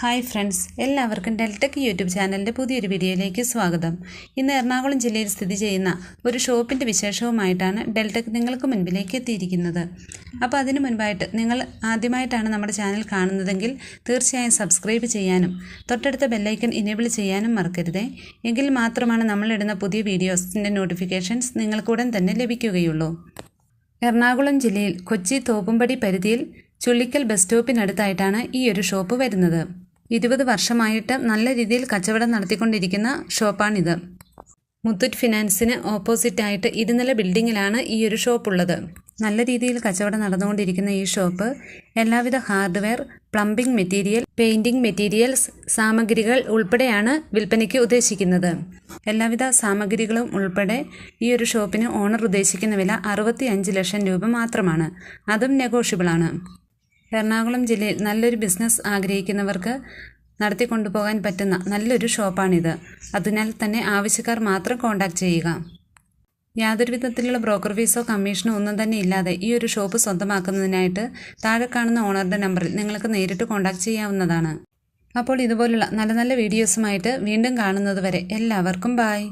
Hi friends എല്ലാവർക്കും Deltech YouTube ചാനലിന്റെ പുതിയൊരു വീഡിയോയിലേക്ക് സ്വാഗതം. ഇന്ന് എറണാകുളം ജില്ലയിൽ സ്ഥിതി ചെയ്യുന്ന ഒരു ഷോപ്പിന്റെ വിശേഷവുമായിട്ടാണ് ഡെൽടെക് നിങ്ങൾക്ക് മുൻപിലേക്ക് എത്തിയിരിക്കുന്നത്. അപ്പോൾ അതിനു മുൻപായിട്ട് നിങ്ങൾ ആദ്യമായിട്ടാണ് നമ്മുടെ ചാനൽ കാണുന്നതെങ്കിൽ തീർച്ചയായും സബ്സ്ക്രൈബ് ചെയ്യാനും തൊട്ടടുത്ത ബെല്ലൈക്കൺ ഇനേബിൾ ചെയ്യാനും മറക്കരുതേ. എങ്കിൽ മാത്രമാണ് നമ്മളിടുന്ന പുതിയ വീഡിയോസിന്റെ നോട്ടിഫിക്കേഷൻസ് നിങ്ങൾക്കുടൻ തന്നെ ലഭിക്കുകയുള്ളൂ. എറണാകുളം ജില്ലയിൽ കൊച്ചി തോപ്പുംപടി പരിധിയിൽ ചുള്ളിക്കൽ ബസ് സ്റ്റോപ്പിനടുത്തായിട്ടാണ് ഈ ഒരു ഷോപ്പ് വരുന്നത്. ഇരുപത് വർഷമായിട്ട് നല്ല രീതിയിൽ കച്ചവടം നടത്തിക്കൊണ്ടിരിക്കുന്ന ഷോപ്പാണിത്. മുത്തൂറ്റ് ഫിനാൻസിന് ഓപ്പോസിറ്റായിട്ട് ഇരുനില ബിൽഡിങ്ങിലാണ് ഈ ഒരു ഷോപ്പ് ഉള്ളത് നല്ല രീതിയിൽ കച്ചവടം നടന്നുകൊണ്ടിരിക്കുന്ന ഈ ഷോപ്പ് എല്ലാവിധ hardware plumbing material painting materials സാമഗ്രികൾ ഉൾപ്പെടെയാണ് വിൽപ്പനയ്ക്ക് ഉദ്ദേശിക്കുന്നത്. എല്ലാവിധ സാമഗ്രികളും ഉൾപ്പെടെ ഈ ഒരു ഷോപ്പിന് ഓണർ ഉദ്ദേശിക്കുന്ന വില അറുപത്തി ലക്ഷം രൂപ മാത്രമാണ്. അതും നെഗോഷ്യബിളാണ്. എറണാകുളം ജില്ലയിൽ നല്ലൊരു ബിസിനസ് ആഗ്രഹിക്കുന്നവർക്ക് നടത്തിക്കൊണ്ടുപോകാൻ പറ്റുന്ന നല്ലൊരു ഷോപ്പാണിത് അതിനാൽ തന്നെ ആവശ്യക്കാർ മാത്രം കോൺടാക്റ്റ് ചെയ്യുക. യാതൊരു വിധത്തിലുള്ള ബ്രോക്കർ ഫീസോ കമ്മീഷനോ ഒന്നും തന്നെ ഇല്ലാതെ ഈ ഒരു ഷോപ്പ് സ്വന്തമാക്കുന്നതിനായിട്ട് താഴെ കാണുന്ന ഓണറുടെ നമ്പറിൽ നിങ്ങൾക്ക് നേരിട്ട് കോൺടാക്റ്റ് ചെയ്യാവുന്നതാണ്. അപ്പോൾ ഇതുപോലുള്ള നല്ല നല്ല വീഡിയോസുമായിട്ട് വീണ്ടും കാണുന്നത് വരെ എല്ലാവർക്കും ബായ്